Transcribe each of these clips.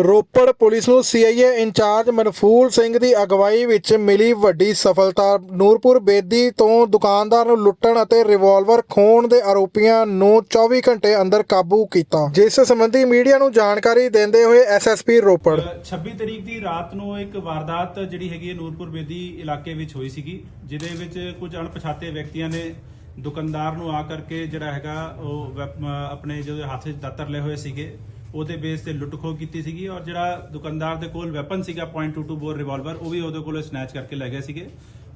Ropar police ਨੂੰ CIA in charge Manphool Singh ਦੀ ਅਗਵਾਈ ਵਿੱਚ ਮਿਲੀ ਵੱਡੀ ਸਫਲਤਾ। ਨੂਰਪੁਰ ਬੇਦੀ ਤੋਂ ਦੁਕਾਨਦਾਰ ਨੂੰ ਲੁੱਟਣ ਅਤੇ ਰਿਵਾਲਵਰ ਖੋਣ ਦੇ ਆਰੋਪੀਆਂ ਨੂੰ 24 ਘੰਟੇ ਅੰਦਰ ਕਾਬੂ ਕੀਤਾ। ਜਿਸ ਸੰਬੰਧੀ ਮੀਡੀਆ ਨੂੰ ਜਾਣਕਾਰੀ ਦਿੰਦੇ ਹੋਏ ਐਸਐਸਪੀ ਰੋਪੜ। 26 ਤਰੀਕ ਦੀ ਰਾਤ ਨੂੰ ਇੱਕ ਵਾਰਦਾਤ ਜਿਹੜੀ ਹੈਗੀ ਨੂਰਪੁਰ ਬੇਦੀ ਇਲਾਕੇ ਵਿੱਚ ਹੋਈ ਸੀਗੀ, ਜਿਹਦੇ ਵਿੱਚ ਕੁਝ ਅਣਪਛਾਤੇ ਵਿਅਕਤੀਆਂ ਨੇ ਦੁਕਾਨਦਾਰ ਨੂੰ ਆ ਕਰਕੇ ਜਿਹੜਾ ਹੈਗਾ ਉਹ ਆਪਣੇ ਜਿਹੜੇ ਹੱਥ 'ਚ ਦਾਤਰ ਲਏ ਹੋਏ ਸੀਗੇ। ਉਹਦੇ ਬੇਸ ਤੇ ਲੁੱਟ ਖੋਹ ਕੀਤੀ ਸੀਗੀ ਔਰ ਜਿਹੜਾ ਦੁਕਾਨਦਾਰ ਦੇ ਕੋਲ ਵੈਪਨ ਸੀਗਾ .22 ਬੋਰ ਰਿਵਾਲਵਰ ਉਹ ਵੀ ਉਹਦੇ ਕੋਲੋਂ ਸਨੈਚ ਕਰਕੇ ਲੈ ਗਏ ਸੀਗੇ।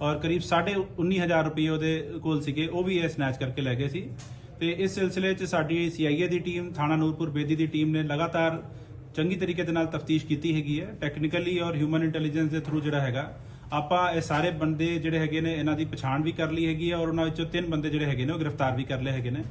ਔਰ ਕਰੀਬ 19500 ਰੁਪਏ ਉਹਦੇ ਕੋਲ ਸੀਗੇ, ਉਹ ਵੀ ਇਹ ਸਨੈਚ ਕਰਕੇ ਲੈ ਗਏ ਸੀ। ਤੇ ਇਸ ਸਿਲਸਿਲੇ 'ਚ ਸਾਡੀ ਸੀਆਈਏ ਦੀ ਟੀਮ ਥਾਣਾ ਨੂਰਪੁਰ ਬੇਦੀ ਦੀ ਟੀਮ ਨੇ ਲਗਾਤਾਰ ਚੰਗੀ ਤਰੀਕੇ ਦੇ ਨਾਲ ਤਫਤੀਸ਼ ਕੀਤੀ ਹੈਗੀ ਹੈ। ਟੈਕਨੀਕਲੀ ਔਰ ਹਿਊਮਨ ਇੰਟੈਲੀਜੈਂਸ ਦੇ ਥਰੂ ਜਿਹੜਾ ਹੈਗਾ, ਆਪਾਂ ਇਹ ਸਾਰੇ ਬੰਦੇ ਜਿਹੜੇ ਹੈਗੇ ਨੇ, ਇਹਨਾਂ ਦੀ ਪਛਾਣ ਵੀ ਕਰ ਲਈ ਹੈਗੀ ਹੈ ਔਰ ਉਹਨਾਂ ਵਿੱਚੋਂ ਤਿੰਨ ਬੰਦੇ ਜਿਹੜੇ ਹੈਗੇ ਨੇ, ਉਹ ਗ੍ਰਿਫਤਾਰ ਵੀ ਕਰ ਲਏ ਹੈਗੇ ਨੇ।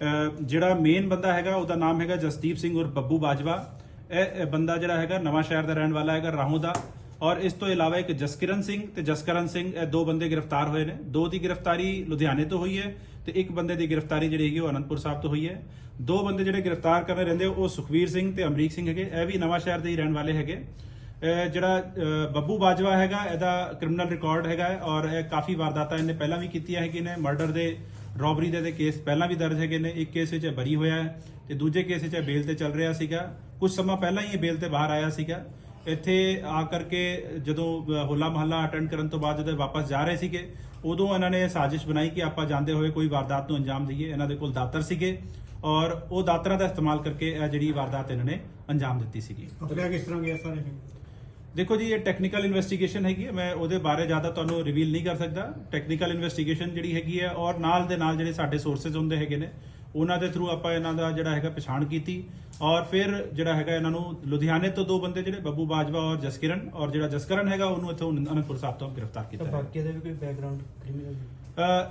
ਜਿਹੜਾ ਮੇਨ ਬੰਦਾ ਹੈਗਾ, ਉਹਦਾ ਨਾਮ ਹੈਗਾ ਜਸਦੀਪ ਸਿੰਘ ਔਰ ਬੱਬੂ ਬਾਜਵਾ। ਇਹ ਬੰਦਾ ਜਿਹੜਾ ਹੈਗਾ ਨਵਾਂ ਸ਼ਹਿਰ ਦਾ ਰਹਿਣ ਵਾਲਾ ਹੈਗਾ, ਰਾਹੋਂ ਦਾ। ਔਰ ਇਸ ਤੋਂ ਇਲਾਵਾ ਇੱਕ ਜਸਕਿਰਨ ਸਿੰਘ ਤੇ ਜਸਕਰਨ ਸਿੰਘ, ਇਹ ਦੋ ਬੰਦੇ ਗ੍ਰਿਫਤਾਰ ਹੋਏ ਨੇ। ਦੋ ਦੀ ਗ੍ਰਿਫਤਾਰੀ ਲੁਧਿਆਣੇ ਤੋਂ ਹੋਈ ਹੈ ਤੇ ਇੱਕ ਬੰਦੇ ਦੀ ਗ੍ਰਿਫਤਾਰੀ ਜਿਹੜੀ ਹੈਗੀ ਉਹ ਅਨੰਦਪੁਰ ਸਾਹਿਬ ਤੋਂ ਹੋਈ ਹੈ। ਦੋ ਬੰਦੇ ਜਿਹੜੇ ਗ੍ਰਿਫਤਾਰ ਕਰਨੇ ਰਹਿੰਦੇ ਉਹ ਸੁਖਵੀਰ ਸਿੰਘ ਤੇ ਅਮਰੀਕ ਸਿੰਘ ਹੈਗੇ। ਇਹ ਵੀ ਨਵਾਂ ਸ਼ਹਿਰ ਦੇ ਹੀ ਰਹਿਣ ਵਾਲੇ ਹੈਗੇ। ਜਿਹੜਾ ਬੱਬੂ ਬਾਜਵਾ ਹੈਗਾ, ਇਹਦਾ ਕ੍ਰਿਮੀਨਲ ਰਿਕਾਰਡ ਹੈਗਾ ਔਰ ਇਹ ਕਾਫੀ ਵਾਰਦਾਤਾਂ ਇਹਨੇ ਪਹਿਲਾਂ ਵੀ ਕੀਤੀਆਂ ਹੈਗੀਆਂ ਨੇ। ਮਰਡਰ ਦੇ ਰੋਬਰੀ ਦੇ ਤੇ ਕੇਸ ਪਹਿਲਾਂ ਵੀ ਦਰਜ ਹੈਗੇ ਨੇ, ਇੱਕ ਕੇਸ ਵਿੱਚ ਇਹ ਬਰੀ ਹੋਇਆ ਹੈ ਤੇ ਦੂਜੇ ਕੇਸ ਵਿੱਚ ਇਹ ਬੇਲ ਤੇ ਚੱਲ ਰਿਹਾ ਸੀਗਾ। ਕੁਝ ਸਮਾਂ ਪਹਿਲਾਂ ਹੀ ਇਹ ਬੇਲ ਤੇ ਬਾਹਰ ਆਇਆ ਸੀਗਾ। ਇੱਥੇ ਆ ਕਰਕੇ ਜਦੋਂ ਹੋਲਾ ਮਹੱਲਾ ਅਟੈਂਡ ਕਰਨ ਤੋਂ ਬਾਅਦ ਜਦੋਂ ਵਾਪਸ ਜਾ ਰਹੇ ਸੀਗੇ, ਉਦੋਂ ਇਹਨਾਂ ਨੇ ਸਾਜ਼ਿਸ਼ ਬਣਾਈ ਕਿ ਆਪਾਂ ਜਾਂਦੇ ਹੋਏ ਕੋਈ ਵਾਰਦਾਤ ਨੂੰ ਅੰਜਾਮ ਦਈਏ। ਇਹਨਾਂ ਦੇ ਕੋਲ ਦਾਤਰ ਸੀਗੇ ਔਰ ਉਹ ਦਾਤਰਾਂ ਦਾ ਇਸਤੇਮਾਲ ਕਰਕੇ ਇਹ ਜਿਹੜੀ ਵਾਰਦਾਤ ਇਹਨਾਂ ਨੇ ਅੰਜਾਮ ਦਿੱਤੀ ਸੀਗੀ। ਪਕੜਿਆ ਕਿਸ ਤਰ੍ਹਾਂ ਗਿਆ ਸਾਰੇ? ਦੇਖੋ ਜੀ ਇਹ ਟੈਕਨੀਕਲ ਇਨਵੈਸਟੀਗੇਸ਼ਨ ਹੈਗੀ ਹੈ। ਮੈਂ ਉਹਦੇ ਬਾਰੇ ਜ਼ਿਆਦਾ ਤੁਹਾਨੂੰ ਰਿਵੀਲ ਨਹੀਂ ਕਰ ਸਕਦਾ। ਟੈਕਨੀਕਲ ਇਨਵੈਸਟੀਗੇਸ਼ਨ ਜਿਹੜੀ ਹੈਗੀ ਹੈ ਔਰ ਨਾਲ ਦੇ ਨਾਲ ਜਿਹੜੇ ਸਾਡੇ ਸੋਰਸਸ ਹੁੰਦੇ ਹੈਗੇ ਨੇ ਉਹਨਾਂ ਦੇ ਥਰੂ ਆਪਾਂ ਇਹਨਾਂ ਦਾ ਜਿਹੜਾ ਹੈਗਾ ਪਛਾਣ ਕੀਤੀ। ਔਰ ਫਿਰ ਜਿਹੜਾ ਹੈਗਾ ਇਹਨਾਂ ਨੂੰ ਲੁਧਿਆਣੇ ਤੋਂ ਦੋ ਬੰਦੇ ਜਿਹੜੇ ਬੱਬੂ ਬਾਜਵਾ ਔਰ ਜਸਕਿਰਨ ਔਰ ਜਿਹੜਾ ਜਸਕਰਨ ਹੈਗਾ ਉਹਨੂੰ ਇੱਥੋਂ ਅਨੰਦਪੁਰ ਸਾਹਿਬ ਤੋਂ ਗ੍ਰਿਫਤਾਰ ਕੀਤਾ ਹੈ ਬਾਕੀ ਦੇ ਵੀ ਕੋਈ ਬੈਕਗ੍ਰਾਉਂਡ ਕ੍ਰਿਮੀਨਲ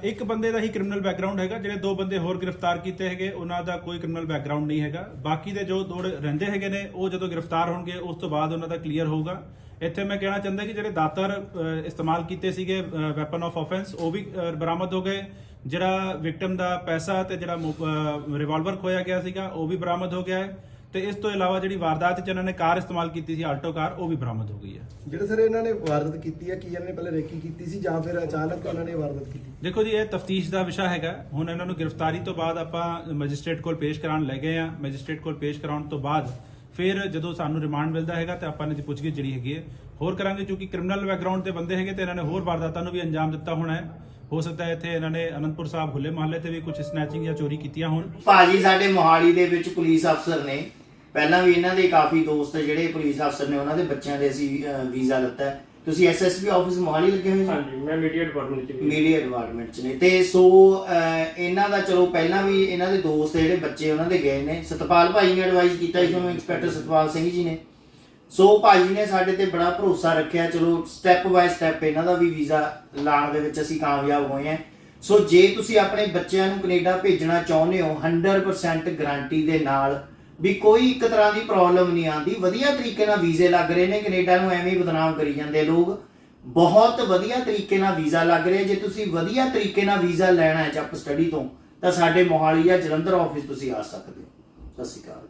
ਇੱਕ ਬੰਦੇ ਦਾ ਹੀ ਕ੍ਰਿਮੀਨਲ ਬੈਕਗ੍ਰਾਉਂਡ ਹੈਗਾ, ਜਿਹੜੇ ਦੋ ਬੰਦੇ ਹੋਰ ਗ੍ਰਿਫਤਾਰ ਕੀਤੇ ਹੈਗੇ, ਉਹਨਾਂ ਦਾ ਕੋਈ ਕ੍ਰਿਮੀਨਲ ਬੈਕਗ੍ਰਾਉਂਡ ਨਹੀਂ ਹੈਗਾ। ਬਾਕੀ ਦੇ ਜੋ ਦੋ ਰਹਿੰਦੇ ਹੈਗੇ ਨੇ, ਉਹ ਜਦੋਂ ਗ੍ਰਿਫਤਾਰ ਹੋਣਗੇ, ਉਸ ਤੋਂ ਬਾਅਦ ਉਹਨਾਂ ਦਾ ਕਲੀਅਰ ਹੋਊਗਾ। ਇੱਥੇ ਮੈਂ ਕਹਿਣਾ ਚਾਹੁੰਦਾ ਕਿ ਜਿਹੜੇ ਦਾਤਰ ਇਸਤੇਮਾਲ ਕੀਤੇ ਸੀਗੇ ਵੈਪਨ ਆਫ ਆਫੈਂਸ ਉਹ ਵੀ ਬਰਾਮਦ ਹੋ ਗਏ। ਜਿਹੜਾ ਵਿਕਟਮ ਦਾ ਪੈਸਾ ਤੇ ਜਿਹੜਾ ਰਿਵਾਲਵਰ ਖੋਇਆ ਗਿਆ ਸੀਗਾ, ਉਹ ਵੀ ਬਰਾਮਦ ਹੋ ਗਿਆ ਹੈ। ਤੇ ਇਸ ਤੋਂ ਇਲਾਵਾ ਜਿਹੜੀ ਵਾਰਦਾਤ 'ਚ ਇਹਨਾਂ ਨੇ ਕਾਰ ਇਸਤੇਮਾਲ ਕੀਤੀ ਸੀ ਆਲਟੋ ਕਾਰ ਉਹ ਵੀ ਬਰਾਮਦ ਹੋ ਗਈ ਹੈ। ਜਿਹੜੇ ਸਰ ਇਹਨਾਂ ਨੇ ਵਾਰਦਾਤ ਕੀਤੀ ਹੈ ਕੀ ਇਹਨਾਂ ਨੇ ਪਹਿਲੇ ਰੇਕੀ ਕੀਤੀ ਸੀ ਜਾਂ ਫਿਰ ਅਚਾਨਕ ਉਹਨਾਂ ਨੇ ਵਾਰਦਾਤ ਕੀਤੀ? ਦੇਖੋ ਜੀ ਇਹ ਤਫਤੀਸ਼ ਦਾ ਵਿਸ਼ਾ ਹੈਗਾ। ਹੁਣ ਇਹਨਾਂ ਨੂੰ ਗ੍ਰਿਫਤਾਰੀ ਤੋਂ ਬਾਅਦ ਆਪਾਂ ਮੈਜਿਸਟ੍ਰੇਟ ਕੋਲ ਪੇਸ਼ ਕਰਾਉਣ ਲੈ ਗਏ ਆ ਮੈਜਿਸਟ੍ਰੇਟ ਕੋਲ ਪੇਸ਼ ਕਰਾਉਣ ਤੋਂ ਬਾਅਦ ਫਿਰ ਜਦੋਂ ਸਾਨੂੰ ਰਿਮਾਂਡ ਮਿਲਦਾ ਹੈਗਾ ਤੇ ਆਪਾਂ ਇਹਨਾਂ ਦੀ ਪੁੱਛਗਿੱਛ ਜਿਹੜੀ ਹੈਗੀ ਹੈ। ਹੋਰ ਕਰਾਂਗੇ ਕਿਉਂਕਿ ਕ੍ਰਿਮੀਨਲ ਬੈਕਗ੍ਰਾਉਂਡ ਦੇ ਬੰਦੇ ਹੈਗੇ ਤੇ ਇਹਨਾਂ ਨੇ ਹੋਰ ਵਾਰਦਾਤਾਂ ਨੂੰ ਵੀ ਅੰਜਾਮ ਦਿੱਤਾ ਹੋਣਾ ਹੈ। ਹੋ ਸਕਦਾ ਹੈ ਇੱਥੇ ਇਹਨਾਂ ਨੇ ਅਨੰਦਪੁਰ ਸਾਹਿਬ ਹੁੱਲੇ ਮਹੱਲੇ ਤੇ ਵੀ ਕੁਝ ਸਨੈਚਿੰਗ ਜਾਂ ਚੋਰੀ ਕੀਤੀਆਂ ਹੋਣ। ਭਾਜੀ ਸਾਡੇ ਮੋਹਾਲੀ ਦੇ ਵਿੱਚ ਪੁਲਿਸ ਅਫਸਰ ਨੇ। ਪਹਿਲਾਂ ਵੀ ਇਹਨਾਂ ਦੇ ਕਾਫੀ ਦੋਸਤ ਜਿਹੜੇ ਪੁਲਿਸ ਅਫਸਰ ਨੇ ਉਹਨਾਂ ਦੇ ਬੱਚਿਆਂ ਦੇ ਅਸੀਂ ਵੀਜ਼ਾ ਲਿੱਤਾ ਹੈ। ਤੁਸੀਂ ਐਸਐਸਪੀ ਆਫਿਸ ਮੋਹਾਲੀ ਲੱਗੇ ਹੋਏ ਹਾਂਜੀ ਮੈਂ ਮੀਡੀਆ ਡਿਪਾਰਟਮੈਂਟ ਚ ਮੀਡੀਆ ਡਿਪਾਰਟਮੈਂਟ ਚ ਨੇ। ਤੇ ਸੋ ਇਹਨਾਂ ਦਾ ਚਲੋ ਪਹਿਲਾਂ ਵੀ ਇਹਨਾਂ ਦੇ ਦੋਸਤ ਜਿਹੜੇ ਬੱਚੇ ਉਹਨਾਂ ਦੇ ਗਏ ਨੇ। ਸਤਪਾਲ ਭਾਈ ਨੇ ਐਡਵਾਈਸ ਕੀਤਾ ਸੀ ਤੁਹਾਨੂੰ ਇੰਸਪੈਕਟਰ ਸਤਪਾਲ ਸਿੰਘ ਜੀ ਨੇ। ਸੋ ਭਾਜੀ ਨੇ ਸਾਡੇ ਤੇ ਬੜਾ ਭਰੋਸਾ ਰੱਖਿਆ, ਚਲੋ ਸਟੈਪ ਬਾਏ ਸਟੈਪ ਇਹਨਾਂ ਦਾ ਵੀ ਵੀਜ਼ਾ ਲਾਣ ਦੇ ਵਿੱਚ ਅਸੀਂ ਕਾਮਯਾਬ ਹੋਏ ਹਾਂ। ਸੋ ਜੇ ਤੁਸੀਂ ਆਪਣੇ ਬੱਚਿਆਂ ਨੂੰ ਕੈਨੇਡਾ ਭੇਜਣਾ ਚਾਹੁੰਦੇ ਹੋ 100% ਗਾਰੰਟੀ ਦੇ ਨਾਲ ਵੀ ਕੋਈ ਇੱਕ ਤਰ੍ਹਾਂ ਦੀ ਪ੍ਰੋਬਲਮ ਨਹੀਂ ਆਂਦੀ ਵਧੀਆ ਤਰੀਕੇ ਨਾਲ ਵੀਜ਼ੇ ਲੱਗ ਰਹੇ ਨੇ, ਕੈਨੇਡਾ ਨੂੰ ਐਵੇਂ ਹੀ ਬਦਨਾਮ ਕਰੀ ਜਾਂਦੇ ਲੋਕ। ਬਹੁਤ ਵਧੀਆ ਤਰੀਕੇ ਨਾਲ ਵੀਜ਼ਾ ਲੱਗ ਰਿਹਾ। ਜੇ ਤੁਸੀਂ ਵਧੀਆ ਤਰੀਕੇ ਨਾਲ ਵੀਜ਼ਾ ਲੈਣਾ ਹੈ ਜੱਪ ਸਟੱਡੀ ਤੋਂ, ਤਾਂ ਸਾਡੇ ਮੋਹਾਲੀ ਜਾਂ ਜਲੰਧਰ ਆਫਿਸ ਤੁਸੀਂ ਆ ਸਕਦੇ ਹੋ। ਸਤਿ ਸ਼੍ਰੀ ਅਕਾਲ